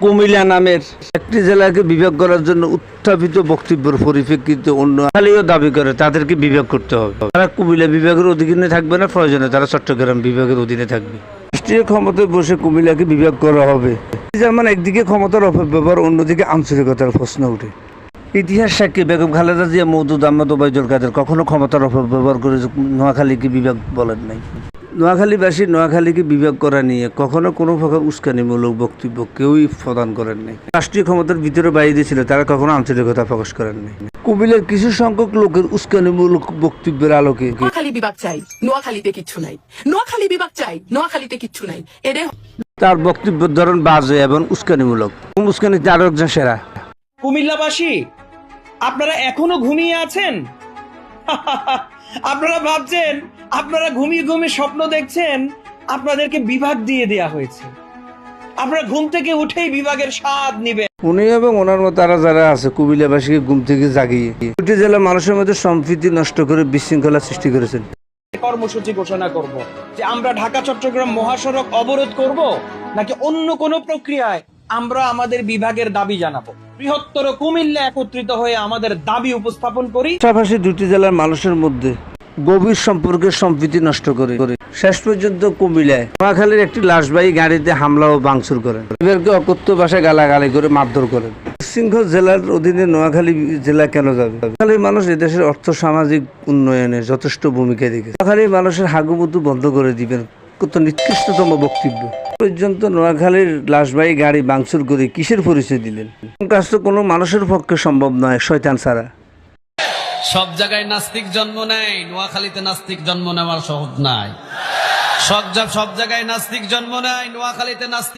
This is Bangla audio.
কুমিল্লা নামের একটি জেলাকে বিভাগ করার জন্য উত্থাপিত বক্তব্যের পরিপ্রেক্ষিতে অন্য খালিও দাবি করে, তাদেরকে বিভাগ করতে হবে। তারা কুমিল্লা বিভাগের অধীনে থাকবে না, প্রয়োজনে তারা চট্টগ্রাম বিভাগের অধীনে থাকবে। ক্ষমতায় বসে কুমিল্লাকে বিভাগ করা হবে। যেমন একদিকে ক্ষমতার অপব্যবহার, অন্যদিকে আঞ্চলিকতার প্রশ্ন উঠে ইতিহাস সাক্ষী, বেগম খালেদা জিয়া, মৌদুদ আহমদ, ওবায়দুল কাদের কখনো ক্ষমতার অপব্যবহার করে নোয়াখালীকে বিভাগ বলেন নাই। নোয়াখালীবাসী নোয়াখালীকে বিভাগ করা নিয়ে কখনো কোনো প্রকার উস্কানিমূলক বক্তব্য কেউই প্রদান করেন নাই। রাষ্ট্রীয় ক্ষমতার ভিতরে বাইরে ছিল তারা কখনো আঞ্চলিকতা প্রকাশ করেন নাই। কুমিল্লার কিছু সংখ্যক লোকের উস্কানিমূলক বক্তব্যের আলোকে নোয়াখালী বিভাগ চাই নোয়াখালীতে কিচ্ছু নাই। নোয়াখালী বিভাগ চাই নোয়াখালীতে কিচ্ছু নাই। এদের তার বক্তব্যের ধরন বাজে এবং উস্কানিমূলক। উস্কানিতে আরও একজন সেরা? কুমিল্লাবাসী আপনারা এখনও ঘুমিয়ে আছেন? আপনারা ভাবছেন আপনারা ঘুমিয়ে ঘুমিয়ে স্বপ্ন দেখছেন আপনাদেরকে বিভাগ দিয়ে দেয়া হয়েছে। আপনারা ঘুম থেকে উঠেই বিভাগের স্বাদ নিবেন। উনি এবং ওনার মতো আরও যারা আছে কুমিল্লাবাসীকে ঘুম থেকে জাগিয়ে দুটি জেলা মানুষের মধ্যে সম্প্রীতি নষ্ট করে বিশৃঙ্খলা সৃষ্টি করেছেন। কর্মসূচি ঘোষণা করব। যে আমরা ঢাকা চট্টগ্রাম মহাসড়ক অবরোধ করব নাকি অন্য কোনো প্রক্রিয়ায় আমরা আমাদের বিভাগের দাবি জানাব? বৃহত্তর কুমিল্লা একত্রিত হয়ে আমাদের দাবি উপস্থাপন করি। পাশাপাশি দুটি জেলার মানুষের মধ্যে গভীর সম্পর্কের সম্প্রীতি নষ্ট করে। করে শেষ পর্যন্ত কুমিল্লায় নোয়াখালীর একটি লাশবাহী গাড়িতে হামলা ও ভাঙচুর করেন। এদেরকে অকথ্য ভাষায় গালাগালি করে মারধর করেন। সিংহ জেলার অধীনে নোয়াখালী জেলা কেন যাবে? নোয়াখালীর মানুষ এদেশের অর্থ সামাজিক উন্নয়নে যথেষ্ট ভূমিকা রেখেছে। নোয়াখালীর মানুষের হাগুমুতু বন্ধ করে দিবেন কত নিকৃষ্টতম বক্তব্য। পর্যন্ত নোয়াখালীর লাশবাহী গাড়ি ভাঙচুর করে কিসের পরিচয় দিলেন? কাজ তো কোনো মানুষের পক্ষে সম্ভব নয়, শয়তান ছাড়া। সব জায়গায় নাস্তিক জন্ম নেয়, নোয়াখালীতে নাস্তিক জন্ম নেওয়ার সহজ নাই। সব সব জায়গায় নাস্তিক জন্ম নেয়, নোয়াখালীতে নাস্তিক